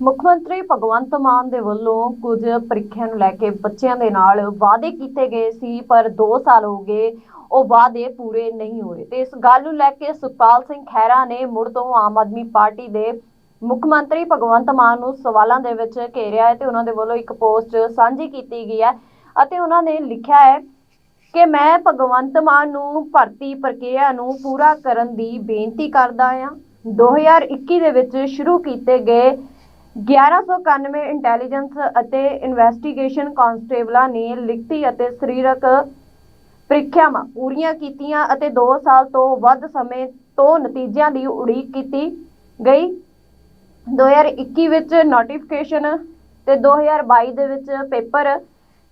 ਮੁੱਖ ਮੰਤਰੀ ਭਗਵੰਤ ਮਾਨ ਦੇ ਵੱਲੋਂ ਕੁਝ ਪ੍ਰੀਖਿਆ ਨੂੰ ਲੈ ਕੇ ਬੱਚਿਆਂ ਦੇ ਨਾਲ ਵਾਅਦੇ ਕੀਤੇ ਗਏ ਸੀ, ਪਰ 2 ਸਾਲ ਹੋ ਗਏ ਉਹ ਵਾਅਦੇ ਪੂਰੇ ਨਹੀਂ ਹੋਏ। ਤੇ ਇਸ ਗੱਲ ਨੂੰ ਲੈ ਕੇ ਸੁਖਪਾਲ ਸਿੰਘ ਖਹਿਰਾ ਨੇ ਮੁੜ ਤੋਂ ਆਮ ਆਦਮੀ ਪਾਰਟੀ ਦੇ ਮੁੱਖ ਮੰਤਰੀ ਭਗਵੰਤ ਮਾਨ ਨੂੰ ਸਵਾਲਾਂ ਦੇ ਵਿੱਚ ਘੇਰਿਆ ਹੈ ਤੇ ਉਹਨਾਂ ਦੇ ਵੱਲੋਂ ਇੱਕ ਪੋਸਟ ਸਾਂਝੀ ਕੀਤੀ ਗਈ ਹੈ ਅਤੇ ਉਹਨਾਂ ਨੇ ਲਿਖਿਆ ਹੈ ਕਿ ਮੈਂ ਭਗਵੰਤ ਮਾਨ ਨੂੰ ਭਰਤੀ ਪ੍ਰਕਿਰਿਆ ਨੂੰ ਪੂਰਾ ਕਰਨ ਦੀ ਬੇਨਤੀ ਕਰਦਾ ਹਾਂ। 2021 ਦੇ ਵਿੱਚ ਸ਼ੁਰੂ ਕੀਤੇ ਗਏ 1191 ਇੰਟੈਲੀਜੈਂਸ ਅਤੇ ਇਨਵੈਸਟੀਗੇਸ਼ਨ ਕਾਂਸਟੇਬਲਾਂ ਨੇ ਲਿਖਤੀ ਅਤੇ ਸਰੀਰਕ ਪ੍ਰੀਖਿਆਵਾਂ ਪੂਰੀਆਂ ਕੀਤੀਆਂ ਅਤੇ 2 ਸਾਲ ਤੋਂ ਵੱਧ ਸਮੇਂ ਤੋਂ ਨਤੀਜਿਆਂ ਦੀ ਉਡੀਕ ਕੀਤੀ ਗਈ। 2021 ਵਿੱਚ ਨੋਟੀਫਿਕੇਸ਼ਨ ਤੇ 2022 ਦੇ ਵਿੱਚ ਪੇਪਰ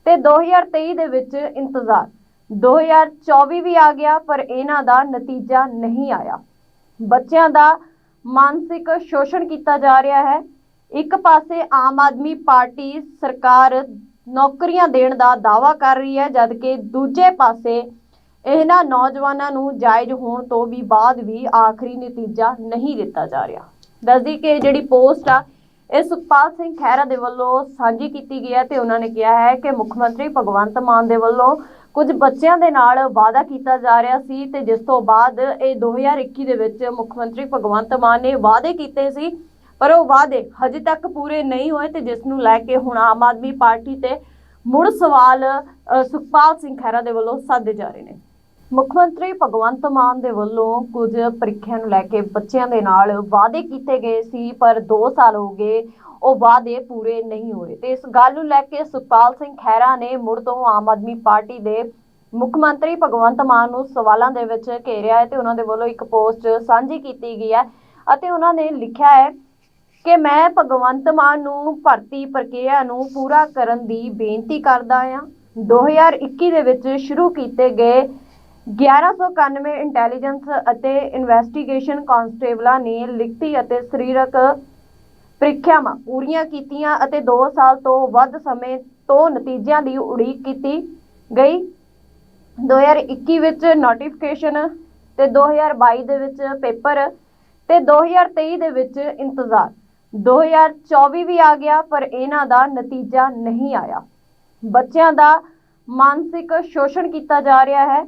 ਤੇ 2023 ਦੇ ਵਿੱਚ ਇੰਤਜ਼ਾਰ। 2024 ਵੀ ਆ ਗਿਆ, ਪਰ ਇਹਨਾਂ ਦਾ ਨਤੀਜਾ ਨਹੀਂ ਆਇਆ। ਬੱਚਿਆਂ ਦਾ ਮਾਨਸਿਕ ਸ਼ੋਸ਼ਣ ਕੀਤਾ ਜਾ ਰਿਹਾ ਹੈ। ਇੱਕ ਪਾਸੇ ਆਮ ਆਦਮੀ ਪਾਰਟੀ ਸਰਕਾਰ ਨੌਕਰੀਆਂ ਦੇਣ ਦਾ ਦਾਅਵਾ ਕਰ ਰਹੀ ਹੈ, ਜਦਕਿ ਦੂਜੇ ਪਾਸੇ ਇਹਨਾਂ ਨੌਜਵਾਨਾਂ ਨੂੰ ਜਾਇਜ਼ ਹੋਣ ਤੋਂ ਵੀ ਬਾਅਦ ਵੀ ਆਖਰੀ ਨਤੀਜਾ ਨਹੀਂ ਦਿੱਤਾ ਜਾ ਰਿਹਾ। ਦੱਸਦੀ ਕਿ ਜਿਹੜੀ ਪੋਸਟ ਆ, ਇਹ ਸੁਖਪਾਲ ਸਿੰਘ ਖਹਿਰਾ ਦੇ ਵੱਲੋਂ ਸਾਂਝੀ ਕੀਤੀ ਗਈ ਹੈ ਤੇ ਉਹਨਾਂ ਨੇ ਕਿਹਾ ਹੈ ਕਿ ਮੁੱਖ ਮੰਤਰੀ ਭਗਵੰਤ ਮਾਨ ਦੇ ਵੱਲੋਂ ਕੁਝ ਬੱਚਿਆਂ ਦੇ ਨਾਲ ਵਾਅਦਾ ਕੀਤਾ ਜਾ ਰਿਹਾ ਸੀ ਤੇ ਜਿਸ ਤੋਂ ਬਾਅਦ ਇਹ 2021 ਦੇ ਵਿੱਚ ਮੁੱਖ ਮੰਤਰੀ ਭਗਵੰਤ ਮਾਨ ਨੇ ਵਾਅਦੇ ਕੀਤੇ ਸੀ ਪਰ ਉਹ ਵਾਅਦੇ ਹਜੇ ਤੱਕ ਪੂਰੇ ਨਹੀਂ ਹੋਏ ਤੇ ਜਿਸ ਨੂੰ ਲੈ ਕੇ ਹੁਣ ਆਮ ਆਦਮੀ ਪਾਰਟੀ ਤੇ ਮੁੜ ਸਵਾਲ ਸੁਖਪਾਲ ਸਿੰਘ ਖਹਿਰਾ ਦੇ ਵੱਲੋਂ ਸਾਧੇ ਜਾ ਰਹੇ ਨੇ। ਮੁੱਖ ਮੰਤਰੀ ਭਗਵੰਤ ਮਾਨ ਦੇ ਵੱਲੋਂ ਕੁਝ ਪ੍ਰੀਖਿਆ ਨੂੰ ਲੈ ਕੇ ਬੱਚਿਆਂ ਦੇ ਨਾਲ ਵਾਅਦੇ ਕੀਤੇ ਗਏ ਸੀ, ਪਰ 2 ਸਾਲ ਹੋ ਗਏ ਉਹ ਵਾਅਦੇ ਪੂਰੇ ਨਹੀਂ ਹੋਏ ਤੇ ਇਸ ਗੱਲ ਨੂੰ ਲੈ ਕੇ ਸੁਖਪਾਲ ਸਿੰਘ ਖਹਿਰਾ ਨੇ ਮੁੜ ਤੋਂ ਆਮ ਆਦਮੀ ਪਾਰਟੀ ਦੇ ਮੁੱਖ ਮੰਤਰੀ ਭਗਵੰਤ ਮਾਨ ਨੂੰ ਸਵਾਲਾਂ ਦੇ ਵਿੱਚ ਘੇਰਿਆ ਹੈ ਤੇ ਉਹਨਾਂ ਦੇ ਵੱਲੋਂ ਇੱਕ ਪੋਸਟ ਸਾਂਝੀ ਕੀਤੀ ਗਈ ਹੈ ਅਤੇ ਉਹਨਾਂ ਨੇ ਲਿਖਿਆ ਹੈ ਕਿ ਮੈਂ ਭਗਵੰਤ ਮਾਨ ਨੂੰ ਭਰਤੀ ਪ੍ਰਕਿਰਿਆ ਨੂੰ ਪੂਰਾ ਕਰਨ ਦੀ ਬੇਨਤੀ ਕਰਦਾ ਹਾਂ। 2021 ਦੇ ਵਿੱਚ ਸ਼ੁਰੂ ਕੀਤੇ ਗਏ 1191 ਇੰਟੈਲੀਜੈਂਸ ਅਤੇ ਇਨਵੈਸਟੀਗੇਸ਼ਨ ਕਾਂਸਟੇਬਲਾਂ ਨੇ ਲਿਖਤੀ ਅਤੇ ਸਰੀਰਕ ਪ੍ਰੀਖਿਆਵਾਂ ਪੂਰੀਆਂ ਕੀਤੀਆਂ ਅਤੇ 2 ਸਾਲ ਤੋਂ ਵੱਧ ਸਮੇਂ ਤੋਂ ਨਤੀਜਿਆਂ ਦੀ ਉਡੀਕ ਕੀਤੀ ਗਈ। 2021 ਵਿੱਚ ਨੋਟੀਫਿਕੇਸ਼ਨ ਤੇ 2022 ਦੇ ਵਿੱਚ ਪੇਪਰ ਤੇ 2023 ਦੇ ਵਿੱਚ ਇੰਤਜ਼ਾਰ। 2024 ਵੀ ਆ ਗਿਆ, ਪਰ ਇਹਨਾਂ ਦਾ ਨਤੀਜਾ ਨਹੀਂ ਆਇਆ। ਬੱਚਿਆਂ ਦਾ ਮਾਨਸਿਕ ਸ਼ੋਸ਼ਣ ਕੀਤਾ ਜਾ ਰਿਹਾ ਹੈ।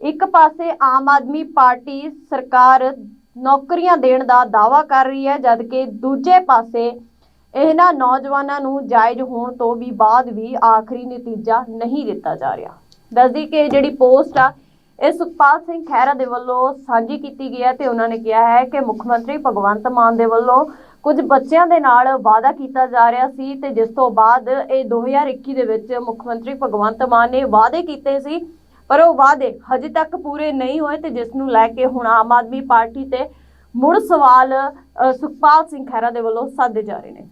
ਇੱਕ ਪਾਸੇ ਆਮ ਆਦਮੀ ਪਾਰਟੀ ਸਰਕਾਰ ਨੌਕਰੀਆਂ ਦੇਣ ਦਾ ਦਾਅਵਾ ਕਰ ਰਹੀ ਹੈ, ਜਦਕਿ ਦੂਜੇ ਪਾਸੇ ਇਹਨਾਂ ਨੌਜਵਾਨਾਂ ਨੂੰ ਜਾਇਜ਼ ਹੋਣ ਤੋਂ ਵੀ ਬਾਅਦ ਵੀ ਆਖਰੀ ਨਤੀਜਾ ਨਹੀਂ ਦਿੱਤਾ ਜਾ ਰਿਹਾ। ਦੱਸਦੀ ਕਿ ਜਿਹੜੀ ਪੋਸਟ ਆ, ਇਹ ਸੁਖਪਾਲ ਸਿੰਘ ਖਹਿਰਾ ਦੇ ਵੱਲੋਂ ਸਾਂਝੀ ਕੀਤੀ ਗਈ ਹੈ ਤੇ ਉਹਨਾਂ ਨੇ ਕਿਹਾ ਹੈ ਕਿ ਮੁੱਖ ਮੰਤਰੀ ਭਗਵੰਤ ਮਾਨ ਦੇ ਵੱਲੋਂ ਕੁਝ ਬੱਚਿਆਂ ਦੇ ਨਾਲ ਵਾਅਦਾ ਕੀਤਾ ਜਾ ਰਿਹਾ ਸੀ ਤੇ ਜਿਸ ਤੋਂ ਬਾਅਦ ਇਹ 2021 ਦੇ ਵਿੱਚ ਮੁੱਖ ਮੰਤਰੀ ਭਗਵੰਤ ਮਾਨ ਨੇ ਵਾਅਦੇ ਕੀਤੇ ਸੀ, ਪਰ ਉਹ ਵਾਅਦੇ ਹਜੇ ਤੱਕ ਪੂਰੇ ਨਹੀਂ ਹੋਏ ਤੇ ਜਿਸ ਨੂੰ ਲੈ ਕੇ ਹੁਣ ਆਮ ਆਦਮੀ ਪਾਰਟੀ ਤੇ ਮੁੜ ਸਵਾਲ ਸੁਖਪਾਲ ਸਿੰਘ ਖਹਿਰਾ ਦੇ ਵੱਲੋਂ ਸਾਧੇ ਜਾ ਰਹੇ ਨੇ।